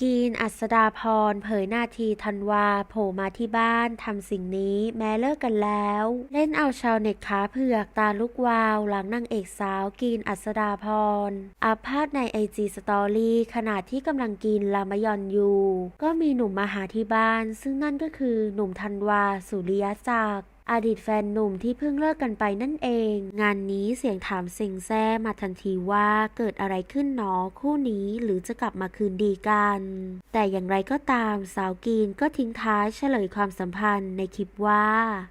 กีนอัศดาพร เผยนาทีธันวาโผล่มาที่บ้านทำสิ่งนี้แม้เลิกกันแล้ว เล่นเอาชาวเน็ตขาเผือกตาลุกวาว หลังนางเอกสาวกีนอัศดาพรอัพภาพในไอจีสตอรี่ขณะที่กำลังกินลามยอนอยู่ ก็มีหนุ่มมาหาที่บ้าน ซึ่งนั่นก็คือหนุ่มธันวาสุริยจักร อดีตแฟนหนุ่มที่เพิ่งเลิกกันไปนั่นเอง งานนี้เสียงถามเซ็งแซ่มาทันทีว่าเกิดอะไรขึ้นหนอคู่นี้หรือจะกลับมาคืนดีกัน แต่อย่างไรก็ตามสาวกีนก็ทิ้งท้ายเฉลยความสัมพันธ์ในคลิปว่า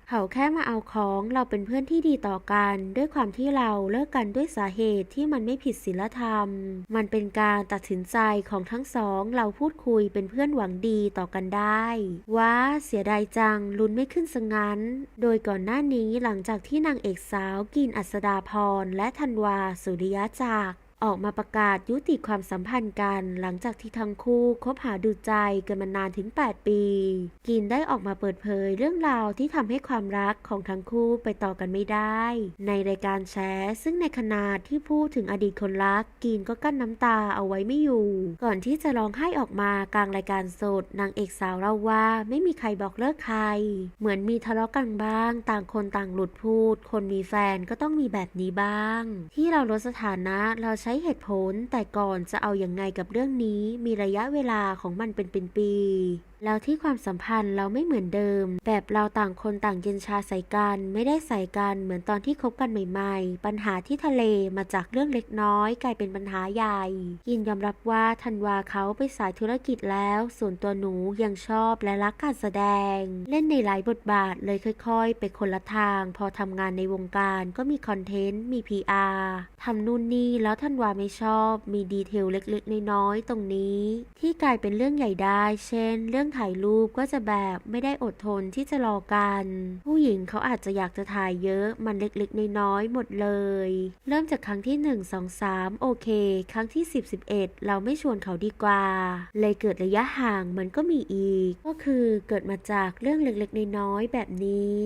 เขาแค่มาเอาของเราเป็นเพื่อนที่ดีต่อกัน ด้วยความที่เราเลิกกันด้วยสาเหตุที่มันไม่ผิดศีลธรรม มันเป็นการตัดสินใจของทั้งสองเราพูดคุยเป็นเพื่อนหวังดีต่อกันได้ว่าเสียดายจังลุ้นไม่ขึ้นสงงั้น โดยก่อนหน้านี้หลังจากที่นางเอกสาวกินอัศดาพรและธันวาสุริยะจาก ออกมาประกาศยุติความสัมพันธ์กัน หลังจากที่ทั้งคู่คบหาดูใจกันมานานถึง 8 ปี กินได้ออกมาเปิดเผยเรื่องราวที่ทำให้ความรักของทั้งคู่ไปต่อกันไม่ได้ ในรายการแชร์ซึ่งในขณะที่พูดถึงอดีตคนรัก กินก็กั้นน้ำตาเอาไว้ไม่อยู่ ก่อนที่จะร้องไห้ออกมากลางรายการสดนางเอกสาวเล่าว่าไม่มีใครบอกเลิกใคร เหมือนมีทะเลาะกันบ้าง ต่างคนต่างหลุดพูด คนมีแฟนก็ต้องมีแบบนี้บ้าง ที่เราลดสถานะเราใช้เหตุผลแต่ก่อนจะเอาอย่างไงกับเรื่องนี้มีระยะเวลาของมันเป็นเป็นปี แล้วที่ความสัมพันธ์เราไม่เหมือนเดิม แบบเราต่างคนต่างเย็นชาใส่กัน ไม่ได้ใส่กันเหมือนตอนที่คบกันใหม่ ๆ ปัญหาที่ทะเลมาจากเรื่องเล็กน้อย กลายเป็นปัญหาใหญ่ ยินยอมรับว่าธันวาเขาไปสายธุรกิจแล้ว ส่วนตัวหนูยังชอบและรักการแสดง เล่นในหลายบทบาทเลยค่อย ๆ ไปคนละทาง พอทำงานในวงการก็มีคอนเทนต์มี PR ทำนู่นนี่แล้วธันวาไม่ชอบ มีดีเทลเล็กๆน้อยๆตรงนี้ ที่กลายเป็นเรื่องใหญ่ได้ เช่น เรื่องถ่ายรูปก็จะแบบไม่ได้อดทนที่จะรอกัน ผู้หญิงเขาอาจจะอยากจะถ่ายเยอะมันเล็กๆน้อยๆหมดเลย เริ่มจากครั้งที่ 1 2 3 โอเค ครั้งที่ 10 11 เราไม่ชวนเขาดีกว่า เลยเกิดระยะห่างมันก็มีอีก ก็คือเกิดมาจากเรื่องเล็กๆน้อยๆแบบนี้